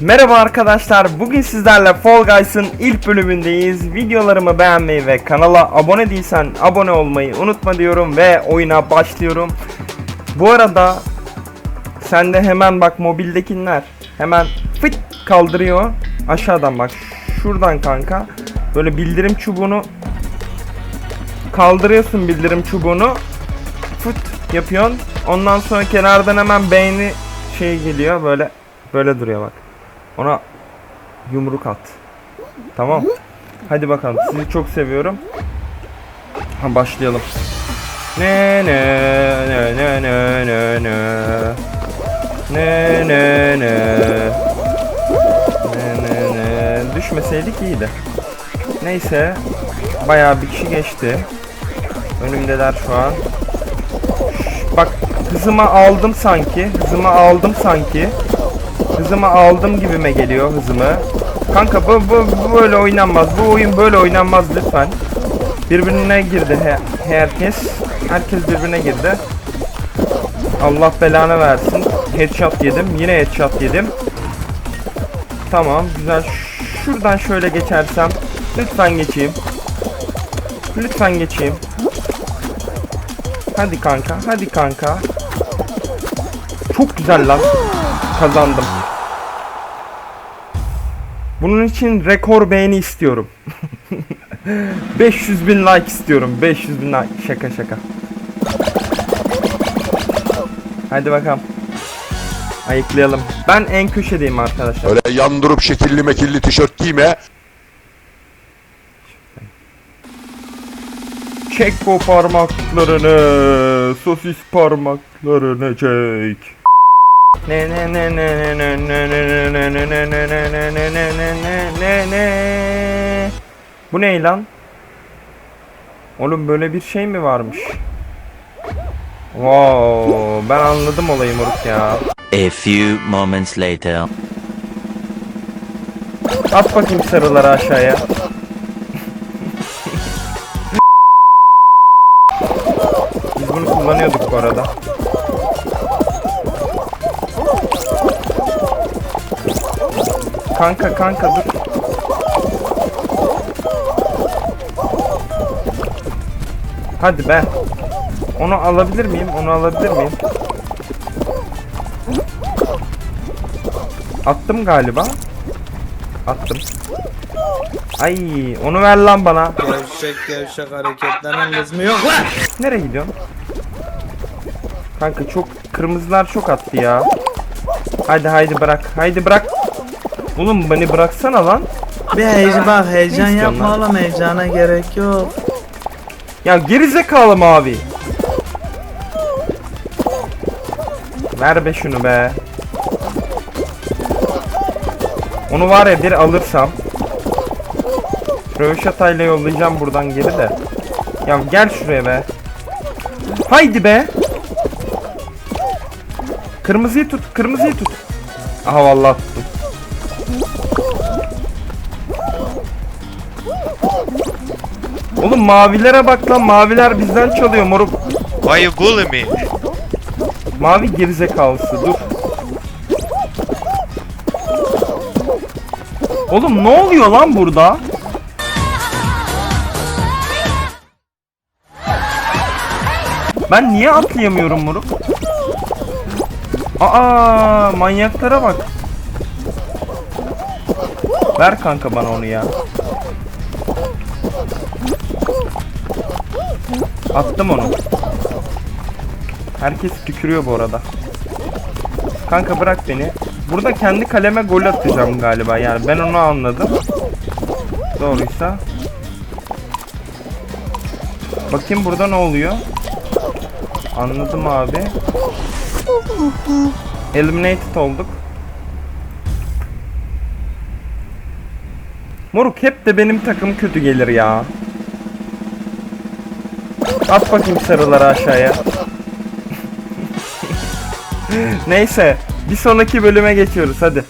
Merhaba arkadaşlar. Bugün sizlerle Fall Guys'ın ilk bölümündeyiz. Videolarımı beğenmeyi ve kanala abone değilsen abone olmayı unutma diyorum ve oyuna başlıyorum. Bu arada sen de hemen bak mobildekiler hemen fıt kaldırıyor. Aşağıdan bak şuradan kanka. Böyle bildirim çubuğunu kaldırıyorsun bildirim çubuğunu. Fıt yapıyorsun. Ondan sonra kenardan hemen beğeni şey geliyor böyle böyle duruyor bak. Ona yumruk at. Tamam. Hadi bakalım. Sizi çok seviyorum. Ha başlayalım. Ne ne ne ne ne ne ne ne ne ne ne ne ne düşmeseydik iyiydi. Neyse bayağı bir kişi geçti. Önümdeler şu an. Şş, Bak hızımı aldım sanki. Hızımı aldım sanki. Hızımı aldım gibime geliyor hızımı. Kanka bu, bu, bu böyle oynanmaz. Bu oyun böyle oynanmaz lütfen. Birbirine girdi he, herkes. Herkes birbirine girdi. Allah belanı versin. Headshot yedim. Yine headshot yedim. Tamam güzel. Şuradan şöyle geçersem. Lütfen geçeyim. Lütfen geçeyim. Hadi kanka. Hadi kanka. Çok güzel lan. Kazandım. Bunun için rekor beğeni istiyorum. 500 bin like istiyorum. 500 bin like. Şaka şaka. Hadi bakalım. Ayıklayalım. Ben en köşedeyim arkadaşlar. Öyle yandırıp şekilli mekilli tişört giyme. Çek o parmaklarını. Sosis parmaklarını çek. Ne ne ne ne ne ne ne ne ne ne ne ne ne ne ne ne ne ne ne Bu ne lan? Oğlum böyle bir şey mi varmış? Wow, ben anladım olayı moruk ya. A few moments later. At bakayım sarıları aşağıya. Kanka kanka dur. Hadi be. Onu alabilir miyim? Onu alabilir miyim? Attım galiba. Attım. Ay onu ver lan bana. Gevşek gevşek hareketlenen lüzumu yok lan. Nereye gidiyorsun? Kanka çok kırmızılar çok attı ya. Haydi haydi bırak. Haydi bırak. Oğlum beni bıraksana lan. Bir heyecan bak heyecan Ne istiyorsun yapma lan? oğlum heyecana gerek yok. Ya gerizekalı mavi. Ver be şunu be. Onu var ya bir alırsam. Röveşatayla yollayacağım buradan geri de. Ya gel şuraya be. Haydi be. Kırmızıyı tut, kırmızıyı tut. Aha vallahi tuttum. Oğlum mavilere bak lan maviler bizden çalıyor moruk. Why you bullying me? Mavi gerizekalısı dur. Oğlum ne oluyor lan burada? Ben niye atlayamıyorum moruk? Aa manyaklara bak. Ver kanka bana onu ya. Attım onu. Herkes tükürüyor bu arada. Kanka bırak beni. Burada kendi kaleme gol atacağım galiba. Yani ben onu anladım. Doğruysa. Bakayım burada ne oluyor. Anladım abi. Eliminated olduk. Moruk hep de benim takım kötü gelir ya. At bakayım sarıları aşağıya. Neyse. Bir sonraki bölüme geçiyoruz hadi.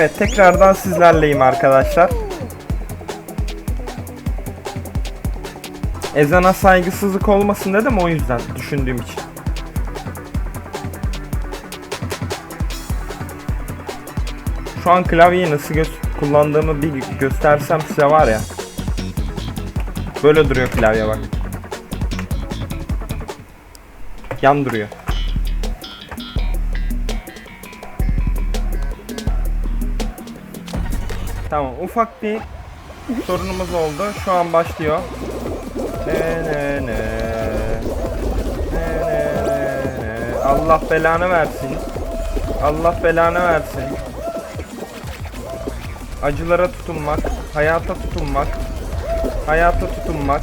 Evet tekrardan sizlerleyim arkadaşlar. Ezana saygısızlık olmasın dedim o yüzden düşündüğüm için. Şu an klavyeyi nasıl gö- kullandığımı bir göstersem size var ya. Böyle duruyor klavye bak. Yan duruyor. Tamam ufak bir sorunumuz oldu. Şu an başlıyor. Ne ne ne. Ne ne ne. Allah belanı versin. Allah belanı versin. Acılara tutunmak, hayata tutunmak, hayata tutunmak.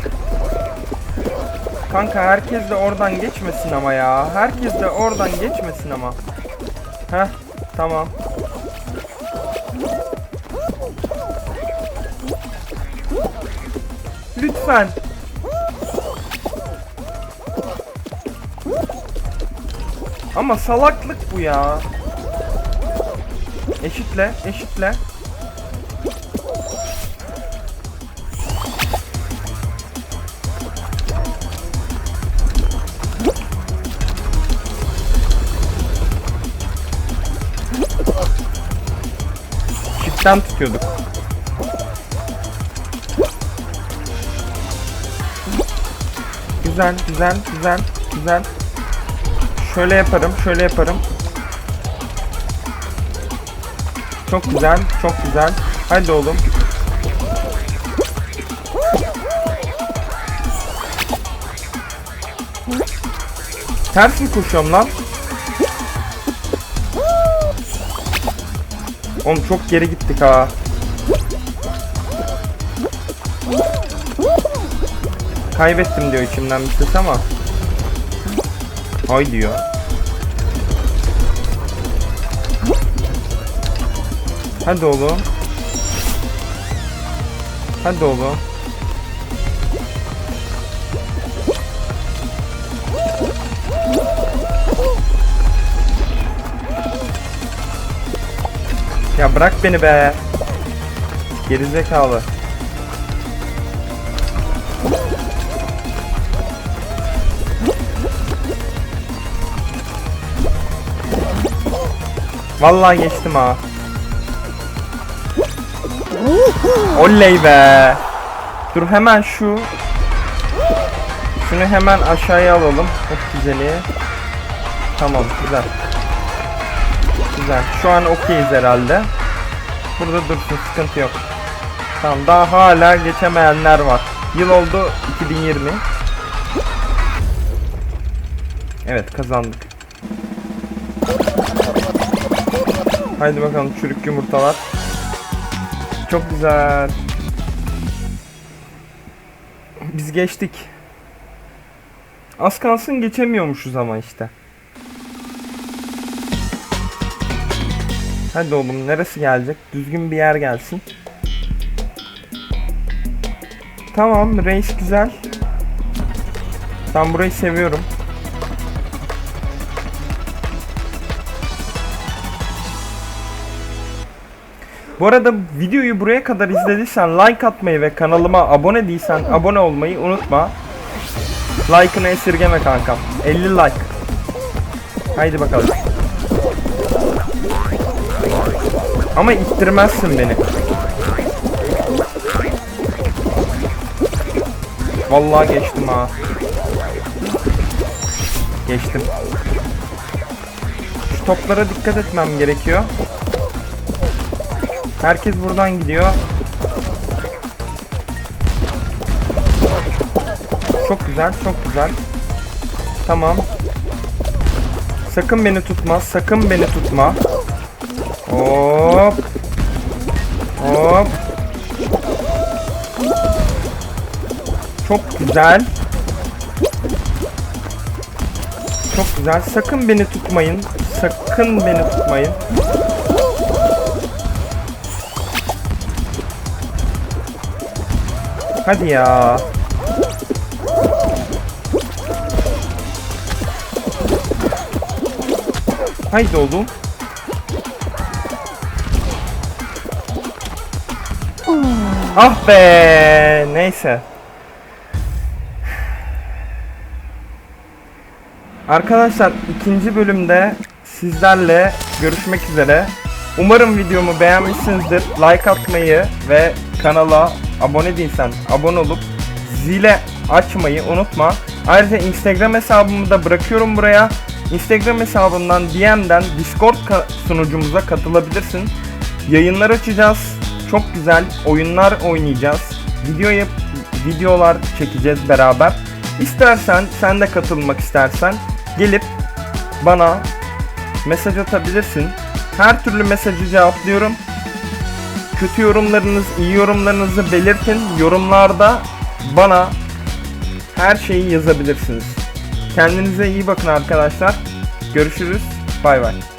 Kanka herkes de oradan geçmesin ama ya. Herkes de oradan geçmesin ama. Heh, tamam. Lütfen. Ama salaklık bu ya. Eşitle, eşitle. Çiftten tutuyorduk. Güzel, güzel, güzel, güzel. Şöyle yaparım, şöyle yaparım. Çok güzel, çok güzel. Hadi oğlum. Ters mi koşuyorum lan? Oğlum çok geri gittik ha. Kaybettim diyor içimden bir ses ama. Hay diyor. Hadi oğlum. Hadi oğlum. Ya bırak beni be. Gerizekalı. Vallahi geçtim ha. Oley be. Dur hemen şu şunu hemen aşağıya alalım. Çok güzeli. Tamam güzel. Güzel. Şu an okeyiz herhalde. Burada dursun sıkıntı yok. Tamam daha hala geçemeyenler var. Yıl oldu 2020. Evet kazandık. Haydi bakalım çürük yumurtalar. Çok güzel. Biz geçtik. Az kalsın geçemiyormuşuz ama işte. Hadi oğlum neresi gelecek? Düzgün bir yer gelsin. Tamam reis güzel. Ben burayı seviyorum. Bu arada videoyu buraya kadar izlediysen like atmayı ve kanalıma abone değilsen abone olmayı unutma. Like'ını esirgeme kankam. 50 like. Haydi bakalım. Ama ittirmezsin beni. Vallahi geçtim ha. Geçtim. Şu toplara dikkat etmem gerekiyor. Herkes buradan gidiyor. Çok güzel, çok güzel. Tamam. Sakın beni tutma, sakın beni tutma. Hop. Hop. Çok güzel. Çok güzel. Sakın beni tutmayın. Sakın beni tutmayın. Hadi ya. Haydi oğlum. Ah be neyse. Arkadaşlar ikinci bölümde sizlerle görüşmek üzere. Umarım videomu beğenmişsinizdir. Like atmayı ve kanala abone değilsen abone olup zile açmayı unutma. Ayrıca Instagram hesabımı da bırakıyorum buraya. Instagram hesabından DM'den Discord sunucumuza katılabilirsin. Yayınlar açacağız. Çok güzel oyunlar oynayacağız. Video yap videolar çekeceğiz beraber. İstersen sen de katılmak istersen gelip bana mesaj atabilirsin. Her türlü mesajı cevaplıyorum. Kötü yorumlarınız, iyi yorumlarınızı belirtin. Yorumlarda bana her şeyi yazabilirsiniz. Kendinize iyi bakın arkadaşlar. Görüşürüz. Bay bay.